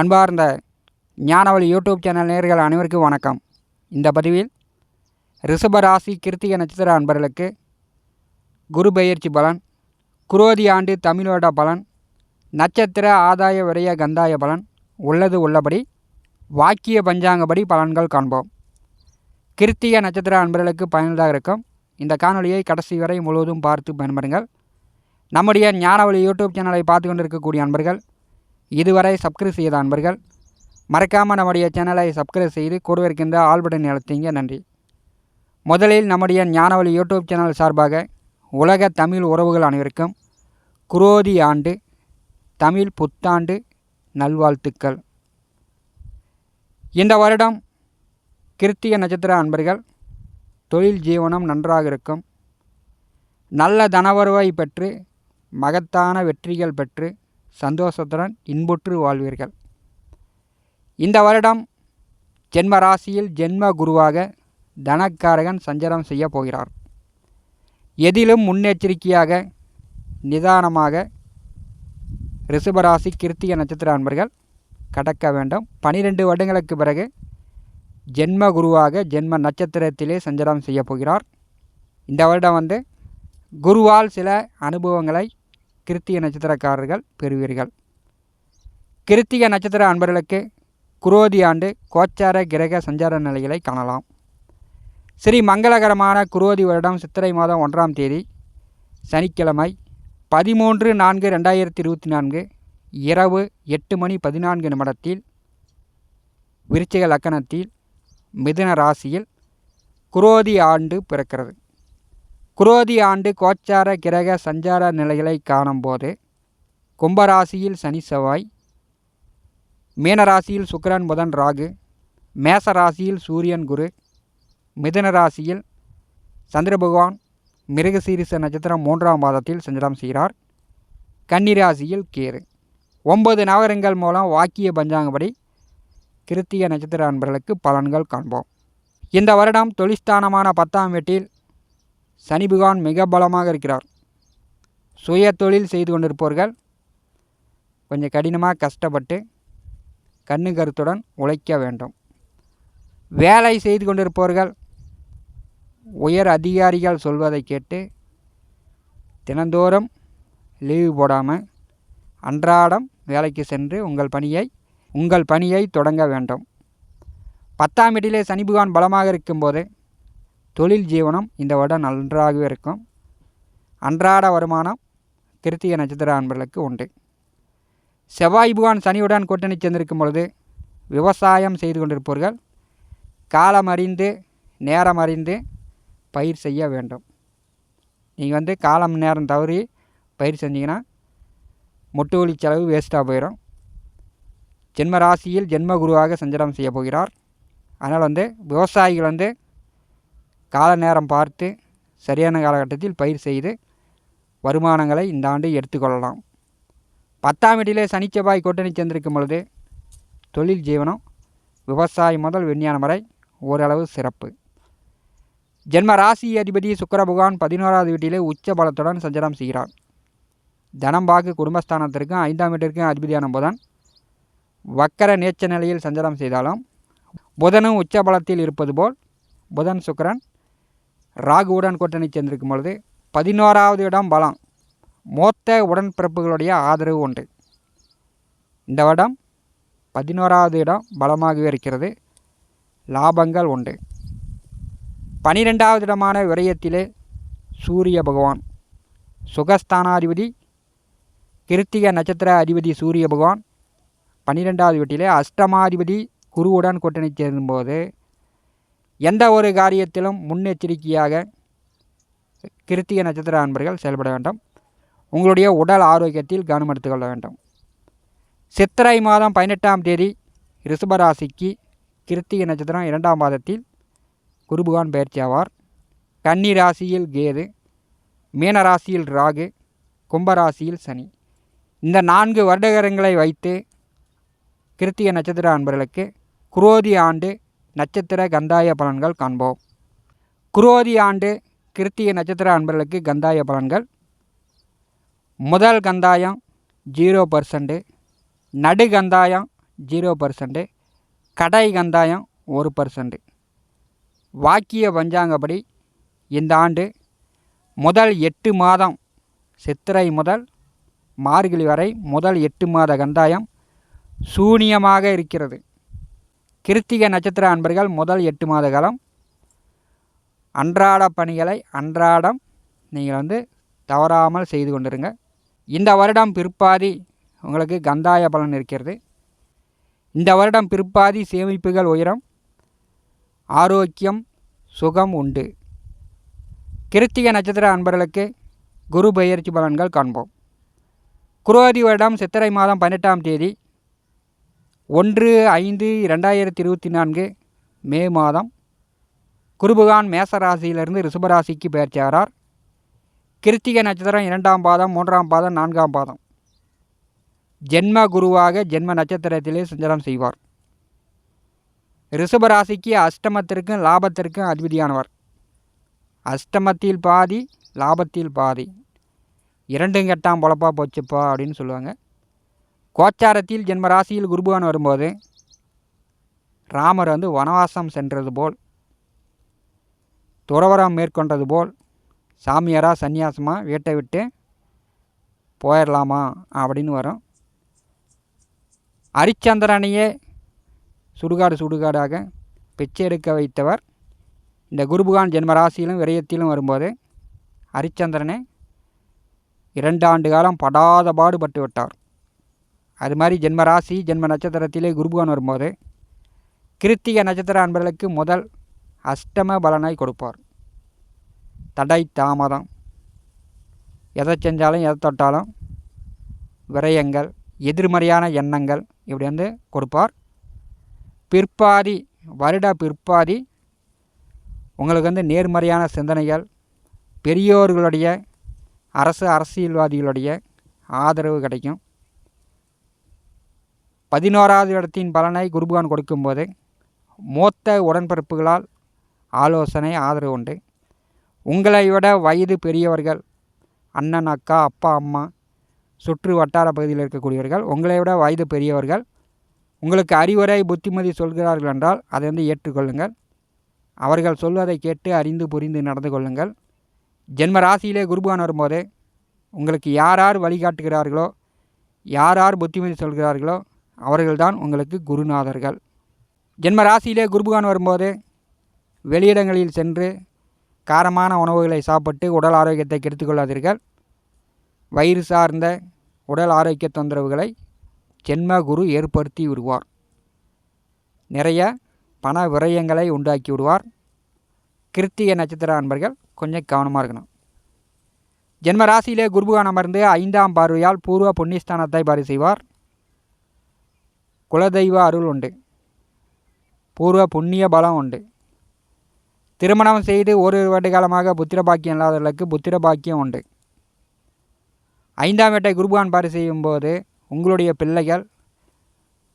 அன்பார்ந்த ஞானவழி YouTube channel நேர்கள் அனைவருக்கும் வணக்கம். இந்த பதிவில் ரிஷபராசி கிருத்திக நட்சத்திர அன்பர்களுக்கு குரு பெயர்ச்சி பலன் குரோதி ஆண்டு தமிழோட பலன் நட்சத்திர ஆதாய விரைய கந்தாய பலன் உள்ளது உள்ளபடி வாக்கிய பஞ்சாங்கப்படி பலன்கள் காண்போம். கிருத்திக நட்சத்திர அன்பர்களுக்கு பயனுள்ளதாக இருக்கும். இந்த காணொலியை கடைசி வரை முழுவதும் பார்த்து பயன்படுங்கள். நம்முடைய ஞானவழி யூடியூப் சேனலை பார்த்து கொண்டிருக்கக்கூடிய அன்பர்கள் இதுவரை சப்ஸ்கிரைப் செய்த அன்பர்கள் மறக்காமல் நம்முடைய சேனலை சப்ஸ்கிரைப் செய்து கூட இருக்கின்ற ஆல் பட்டன் நன்றி. முதலில் நம்முடைய ஞானவழி யூடியூப் சேனல் சார்பாக உலக தமிழ் உறவுகள் அனைவருக்கும் குரோதி ஆண்டு தமிழ் புத்தாண்டு நல்வாழ்த்துக்கள். இந்த வருடம் கிருத்திக நட்சத்திர அன்பர்கள் தொழில் ஜீவனம் நன்றாக இருக்கும். நல்ல தனவருவாய் பெற்று மகத்தான வெற்றிகள் பெற்று சந்தோஷத்துடன் இன்புற்று வாழ்வீர்கள். இந்த வருடம் ஜென்ம ராசியில் ஜென்ம குருவாக தனக்காரகன் சஞ்சாரம் செய்ய போகிறார். எதிலும் முன்னெச்சரிக்கையாக நிதானமாக ரிஷபராசி கிருத்திக நட்சத்திர அன்பர்கள் கடக்க வேண்டும். பனிரெண்டு வருடங்களுக்கு பிறகு ஜென்ம குருவாக ஜென்ம நட்சத்திரத்திலே சஞ்சாரம் செய்ய போகிறார். இந்த வருடம் வந்து குருவால் சில அனுபவங்களை கிருத்திய நட்சத்திரக்காரர்கள் பெறுவீர்கள். கிருத்திக நட்சத்திர அன்பர்களுக்கு குரோதி ஆண்டு கோச்சார கிரக சஞ்சார நிலைகளை காணலாம். ஸ்ரீ மங்களகரமான குரோதி வருடம் சித்திரை மாதம் ஒன்றாம் தேதி சனிக்கிழமை பதிமூன்று நான்கு ரெண்டாயிரத்தி இருபத்தி நான்கு இரவு எட்டு மணி பதினான்கு நிமிடத்தில் விருச்சிக லக்கணத்தில் மிதுன ராசியில் குரோதி ஆண்டு பிறக்கிறது. குரோதி ஆண்டு கோச்சார கிரக சஞ்சார நிலைகளை காணும்போது கும்பராசியில் சனி செவ்வாய் மீனராசியில் சுக்கிரன் புதன் ராகு மேச ராசியில் சூரியன் குரு மிதுன ராசியில் சந்திர பகவான் மிருகசீரிச நட்சத்திரம் மூன்றாம் மாதத்தில் சஞ்சலம் செய்கிறார். கன்னிராசியில் கேரு ஒன்பது நவரங்கள் மூலம் வாக்கிய பஞ்சாங்கப்படி கிருத்திய நட்சத்திர அன்பர்களுக்கு பலன்கள் காண்போம். இந்த வருடம் தொழிற்ஸ்தானமான பத்தாம் வீட்டில் சனி பகவான் மிக பலமாக இருக்கிறார். சுய தொழில் செய்து கொண்டிருப்பவர்கள் கொஞ்சம் கடினமாக கஷ்டப்பட்டு கண்ணு கருத்துடன் உழைக்க வேண்டும். வேலை செய்து கொண்டிருப்பவர்கள் உயர் அதிகாரிகள் சொல்வதை கேட்டு தினந்தோறும் லீவு போடாமல் அன்றாடம் வேலைக்கு சென்று உங்கள் பணியை உங்கள் பணியை தொடங்க வேண்டும். பத்தாம் இடிலே சனி பகவான் பலமாக இருக்கும்போது தொழில் ஜீவனம் இந்த வருடம் நன்றாகவே இருக்கும். அன்றாட வருமானம் கிருத்திக நட்சத்திர அன்பர்களுக்கு உண்டு. செவ்வாய் புகான் சனியுடன் கூட்டணி சேர்ந்திருக்கும் பொழுது விவசாயம் செய்து கொண்டிருப்பவர்கள் காலம் அறிந்து நேரம் அறிந்து பயிர் செய்ய வேண்டும். நீங்கள் வந்து காலம் நேரம் தவறி பயிர் செஞ்சீங்கன்னா முட்டுவலி செலவு வேஸ்ட்டாக போயிடும் ஜென்ம ராசியில் ஜென்ம குருவாக சஞ்சடம் செய்ய போகிறார். அதனால் வந்து விவசாயிகள் வந்து கால நேரம் பார்த்து சரியான காலகட்டத்தில் பயிர் செய்து வருமானங்களை இந்த ஆண்டு எடுத்துக்கொள்ளலாம். பத்தாம் வீட்டிலே சனிச்செவ்வாய் கூட்டணி சேர்ந்திருக்கும் பொழுது தொழில் ஜீவனம் விவசாயம் முதல் விஞ்ஞானம் வரை ஓரளவு சிறப்பு. ஜென்ம ராசி அதிபதி சுக்கர பகவான் பதினோராவது வீட்டிலே உச்ச பலத்துடன் சஞ்சாரம் செய்கிறார். தனம் பாக்கு குடும்பஸ்தானத்திற்கும் ஐந்தாம் வீட்டிற்கும் அதிபதியான புதன் வக்கர நேச்ச நிலையில் சஞ்சாரம் செய்தாலும் புதனும் உச்ச பலத்தில் இருப்பது போல் புதன் சுக்கரன் ராகுவுடன் கூட்டணி சேர்ந்திருக்கும் பொழுது பதினோராவது இடம் பலம். மூத்த உடன்பிறப்புகளுடைய ஆதரவு உண்டு. இந்த வருடம் பதினோராவது இடம் பலமாகவே இருக்கிறது. லாபங்கள் உண்டு. பனிரெண்டாவது இடமான விரயத்திலே சூரிய பகவான். சுகஸ்தானாதிபதி கிருத்திக நட்சத்திர அதிபதி சூரிய பகவான். பன்னிரெண்டாவது வீட்டிலே அஷ்டமாதிபதி குருவுடன் கூட்டணி சேரும்போது எந்த ஒரு காரியத்திலும் முன்னெச்சரிக்கையாக கிருத்திக நட்சத்திர அன்பர்கள் செயல்பட வேண்டும். உங்களுடைய உடல் ஆரோக்கியத்தில் கவனம் எடுத்துக்கொள்ள வேண்டும். சித்திரை மாதம் பதினெட்டாம் தேதி ரிஷபராசிக்கு கிருத்திக நட்சத்திரம் இரண்டாம் மாதத்தில் குருபகவான் பயிற்சி ஆவார். கன்னி ராசியில் கேது மீன ராசியில் ராகு கும்பராசியில் சனி. இந்த நான்கு வருடகரங்களை வைத்து கிருத்திக நட்சத்திர அன்பர்களுக்கு குரோதி ஆண்டு நட்சத்திர கந்தாய பலன்கள் காண்போம். குரோதி ஆண்டு கிருத்திய நட்சத்திர அன்பர்களுக்கு கந்தாய பலன்கள். முதல் கந்தாயம் ஜீரோ பர்சன்ட்டு நடு கந்தாயம் ஜீரோ பர்சன்ட்டு கடை கந்தாயம் ஒரு பர்சன்ட். வாக்கிய பஞ்சாங்கப்படி இந்த ஆண்டு முதல் எட்டு மாதம் சித்திரை முதல் மார்கழி வரை முதல் எட்டு மாத கந்தாயம் சூனியமாக இருக்கிறது. கிருத்திக நட்சத்திர அன்பர்கள் முதல் எட்டு மாத காலம். அன்றாட பணிகளை அன்றாடம் நீங்கள் வந்து தவறாமல் செய்து கொண்டிருங்க. இந்த வருடம் பிற்பாதி உங்களுக்கு கந்தாய பலன் இருக்கிறது. இந்த வருடம் பிற்பாதி சேமிப்புகள் உயரம். ஆரோக்கியம் சுகம் உண்டு. கிருத்திக நட்சத்திர அன்பர்களுக்கு குரு பயிற்சி பலன்கள் காண்போம். குரோதி வருடம் சித்திரை மாதம் பன்னெட்டாம் தேதி. ஒன்று ஐந்து ரெண்டாயிரத்தி இருபத்தி நான்கு மே மாதம் குருபகான் மேசராசியிலிருந்து ரிஷபராசிக்கு பெயர்ச்சாரார் கிருத்திகை நட்சத்திரம் இரண்டாம் பாதம் மூன்றாம் பாதம் நான்காம் பாதம். ஜென்ம குருவாக ஜென்ம நட்சத்திரத்திலே சஞ்சலம் செய்வார். ரிஷபராசிக்கு அஷ்டமத்திற்கும் லாபத்திற்கும் அதிபதியானவர். அஷ்டமத்தில் பாதி லாபத்தில் பாதி. இரண்டும் கெட்டாம் பொழப்பா போச்சுப்பா அப்படின்னு சொல்லுவாங்க. கோச்சாரத்தில் ஜென்மராசியில் குருபவான் வரும்போது ராமர் வந்து வனவாசம் சென்றது போல் துறவரம் மேற்கொண்டது போல் சாமியாராக சந்நியாசமாக வீட்டை விட்டு போயிடலாமா அப்படின்னு வரும். அரிச்சந்திரனையே சுடுகாடு சுடுகாடாக பிச்சை எடுக்க வைத்தவர் இந்த குருபகான் ஜென்மராசியிலும் விரயத்திலும் வரும்போது ஹரிச்சந்திரனே இரண்டு ஆண்டு காலம் படாத பாடுபட்டு விட்டார் அது மாதிரி ஜென்ம ராசி ஜென்ம நட்சத்திரத்திலே குருபகான் வரும்போது கிருத்திக நட்சத்திர அன்பர்களுக்கு முதல் அஷ்டம பலனை கொடுப்பார். தடை தாமதம். எதை செஞ்சாலும் எதை தொட்டாலும் விரயங்கள் எதிர்மறையான எண்ணங்கள் இப்படி வந்து கொடுப்பார். பிற்பாதி வருட பிற்பாதி உங்களுக்கு வந்து நேர்மறையான சிந்தனைகள் பெரியோர்களுடைய அரசு அரசியல்வாதிகளுடைய ஆதரவு கிடைக்கும். பதினோராவது இடத்தின் பலனை குருபகான் கொடுக்கும்போது மூத்த உடன்பிறப்புகளால் ஆலோசனை ஆதரவு உண்டு. உங்களை விட வயது பெரியவர்கள் அண்ணன் அக்கா அப்பா அம்மா சுற்று வட்டார பகுதியில் இருக்கக்கூடியவர்கள் உங்களை விட வயது பெரியவர்கள் உங்களுக்கு அறிவுரை புத்திமதி சொல்கிறார்கள் என்றால் அதை வந்து ஏற்றுக்கொள்ளுங்கள். அவர்கள் சொல்வதை கேட்டு அறிந்து புரிந்து நடந்து கொள்ளுங்கள். ஜென்ம ராசியிலே குருபகான் வரும்போது உங்களுக்கு யார் யார் வழிகாட்டுகிறார்களோ யார் யார் புத்திமதி சொல்கிறார்களோ அவர்கள்தான் உங்களுக்கு குருநாதர்கள். ஜென்ம ராசியிலே குருபகான் வரும்போது வெளியிடங்களில் சென்று காரமான உணவுகளை சாப்பிட்டு உடல் ஆரோக்கியத்தை கெடுத்துக்கொள்ளாதீர்கள். வயிறு சார்ந்த உடல் ஆரோக்கிய தொந்தரவுகளை ஜென்ம குரு ஏற்படுத்தி விடுவார். நிறைய பண விரயங்களை உண்டாக்கி விடுவார். கிருத்திகை நட்சத்திர அன்பர்கள் கொஞ்சம் கவனமாக இருக்கணும். ஜென்ம ராசியிலே குருபகான் அமர்ந்து ஐந்தாம் பார்வையால் பூர்வ புண்ணியஸ்தானத்தை பாரி செய்வார் குலதெய்வ அருள் உண்டு. பூர்வ புண்ணிய பலம் உண்டு. திருமணம் செய்து ஒரு வருட காலமாக புத்திர பாக்கியம் இல்லாதவர்களுக்கு புத்திர பாக்கியம் உண்டு. ஐந்தாம் வேட்டை குருபான் பாரி செய்யும்போது உங்களுடைய பிள்ளைகள்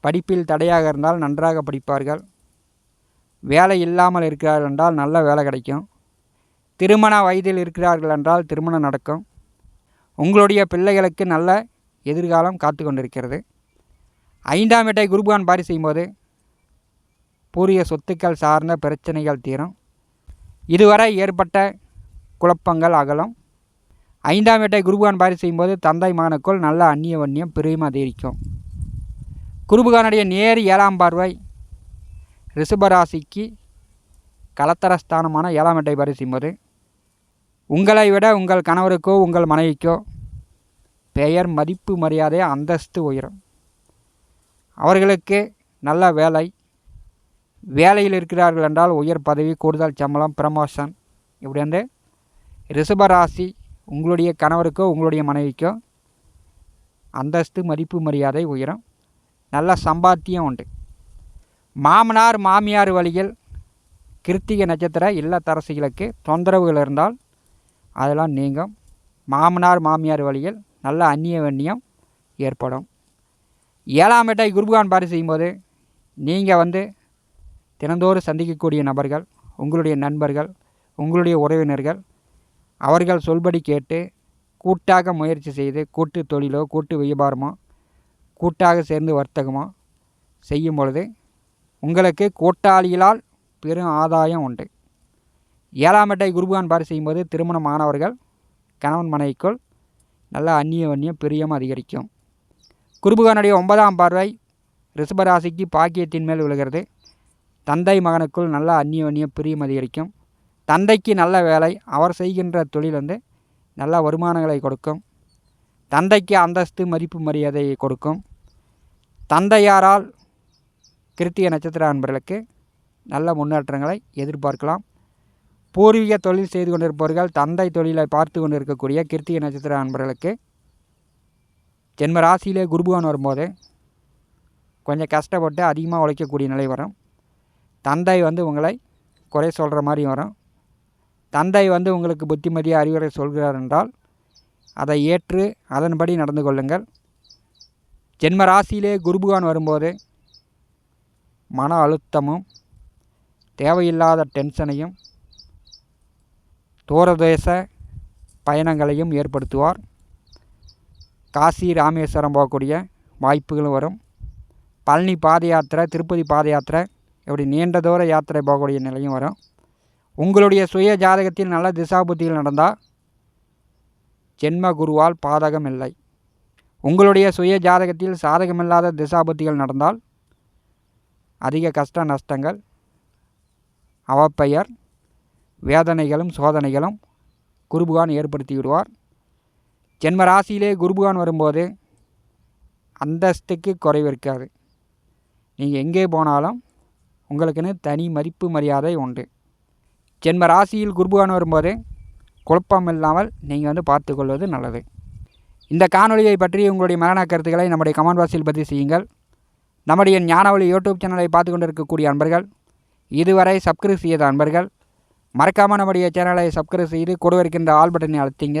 படிப்பில் தடையாக இருந்தால் நன்றாக படிப்பார்கள். வேலை இல்லாமல் இருக்கிறார்கள் என்றால் நல்ல வேலை கிடைக்கும். திருமண வயதில் இருக்கிறார்கள் என்றால் திருமணம் நடக்கும். உங்களுடைய பிள்ளைகளுக்கு நல்ல எதிர்காலம் காத்து கொண்டிருக்கிறது ஐந்தாம் வீட்டை குருபகான் பாரி செய்யும்போது பூரிய சொத்துக்கள் சார்ந்த பிரச்சனைகள் தீரும். இதுவரை ஏற்பட்ட குழப்பங்கள் அகலும். ஐந்தாம் வீட்டை குருபகான் பாரி செய்யும்போது தந்தை மகனுக்குள் நல்ல அந்நிய வன்னியம் பிரியம் அதிகரிக்கும். குருபகானுடைய நேர் ஏழாம் பார்வை ரிஷபராசிக்கு கலத்தரஸ்தானமான ஏழாம் வீட்டை பாரி செய்யும்போது உங்களை விட உங்கள் கணவருக்கோ உங்கள் மனைவிக்கோ பெயர் மதிப்பு மரியாதை அந்தஸ்து உயரும். அவர்களுக்கு நல்ல வேலை. வேலையில் இருக்கிறார்கள் என்றால் உயர் பதவி கூடுதல் சம்பளம் ப்ரமோஷன் இப்படி வந்து ரிஷபராசி உங்களுடைய கணவருக்கோ உங்களுடைய மனைவிக்கோ அந்தஸ்து மதிப்பு மரியாதை உயரும் நல்ல சம்பாத்தியம் உண்டு. மாமனார் மாமியார் வழியில் கிருத்திகை நட்சத்திர இல்லத்தரசிகளுக்கு தொந்தரவுகள் இருந்தால் அதெல்லாம் நீங்கும். மாமனார் மாமியார் வழியில் நல்ல அந்நிய வண்ணியம் ஏற்படும். ஏழாம் எட்டை குருபகான் பாரி செய்யும்போது நீங்கள் வந்து தினந்தோறும் சந்திக்கக்கூடிய நபர்கள் உங்களுடைய நண்பர்கள் உங்களுடைய உறவினர்கள் அவர்கள் சொல்படி கேட்டு கூட்டாக முயற்சி செய்து கூட்டு தொழிலோ கூட்டு வியாபாரமோ கூட்டாக சேர்ந்து வர்த்தகமோ செய்யும் பொழுது உங்களுக்கு கூட்டாளிகளால் பெரும் ஆதாயம் உண்டு. ஏழாம் எட்டை குருபகான் பாரி செய்யும்போது திருமணமானவர்கள் கணவன் மனைவிக்குள் நல்ல அந்நிய வன்னியம் பிரியம் அதிகரிக்கும். குருபுகனுடைய ஒன்பதாம் பார்வை ரிஷபராசிக்கு பாக்கியத்தின் மேல் விழுகிறது. தந்தை மகனுக்குள் நல்ல அந்நிய பிரியம் அதிகரிக்கும். தந்தைக்கு நல்ல வேலை அவர் செய்கின்ற தொழில் வந்து நல்ல வருமானங்களை கொடுக்கும். தந்தைக்கு அந்தஸ்து மதிப்பு மரியாதையை கொடுக்கும். தந்தையாரால் கிருத்திய நட்சத்திர அன்பர்களுக்கு நல்ல முன்னேற்றங்களை எதிர்பார்க்கலாம். பூர்வீக தொழில் செய்து கொண்டிருப்பவர்கள் தந்தை தொழிலை பார்த்து கொண்டிருக்கக்கூடிய கிருத்திய நட்சத்திர அன்பர்களுக்கு ஜென்ம ராசியிலே குருபவான் வரும்போது கொஞ்சம் கஷ்டப்பட்டு அதிகமாக உழைக்கக்கூடிய நிலை வரும். தந்தை வந்து உங்களை குறை சொல்கிற மாதிரி வரும். தந்தை வந்து உங்களுக்கு புத்திமதியாக அறிவுரை சொல்கிறார் என்றால் அதை ஏற்று அதன்படி நடந்து கொள்ளுங்கள். ஜென்ம ராசியிலே குருபுகான் வரும்போது மன அழுத்தமும் தேவையில்லாத டென்ஷனையும் தூரதேச பயணங்களையும் ஏற்படுத்துவார். காசி ராமேஸ்வரம் போகக்கூடிய வாய்ப்புகளும் வரும். பழனி பாத யாத்திரை திருப்பதி பாத யாத்திரை இப்படி நீண்ட தூர யாத்திரை போகக்கூடிய நிலையும் வரும். உங்களுடைய சுய ஜாதகத்தில் நல்ல திசாபுத்திகள் நடந்தால் ஜென்ம குருவால் பாதகம் இல்லை. உங்களுடைய சுய ஜாதகத்தில் சாதகமில்லாத திசாபுத்திகள் நடந்தால் அதிக கஷ்ட நஷ்டங்கள் அவப்பெயர் வேதனைகளும் சோதனைகளும் குருபுகான் ஏற்படுத்தி விடுவார். ஜென்ம ராசியிலே குருபகான் வரும்போது அந்தஸ்துக்கு குறைவு இருக்காது. நீங்கள் எங்கே போனாலும் உங்களுக்குன்னு தனி மதிப்பு மரியாதை உண்டு. ஜென்ம ராசியில் குருபகான் வரும்போது குழப்பம் இல்லாமல் நீங்கள் வந்து பார்த்துக்கொள்வது நல்லது. இந்த காணொலியை பற்றி உங்களுடைய மரண கருத்துக்களை நம்முடைய கமெண்ட் பாக்ஸில் பதிவு செய்யுங்கள். நம்முடைய ஞானவழி யூடியூப் சேனலை பார்த்து கொண்டிருக்கக்கூடிய அன்பர்கள் இதுவரை சப்ஸ்கிரைப் செய்த அன்பர்கள் மறக்காமல் நம்முடைய சேனலை சப்ஸ்கிரைப் செய்து கொடுவிருக்கின்ற ஆல் பட்டனை அழுத்திங்க.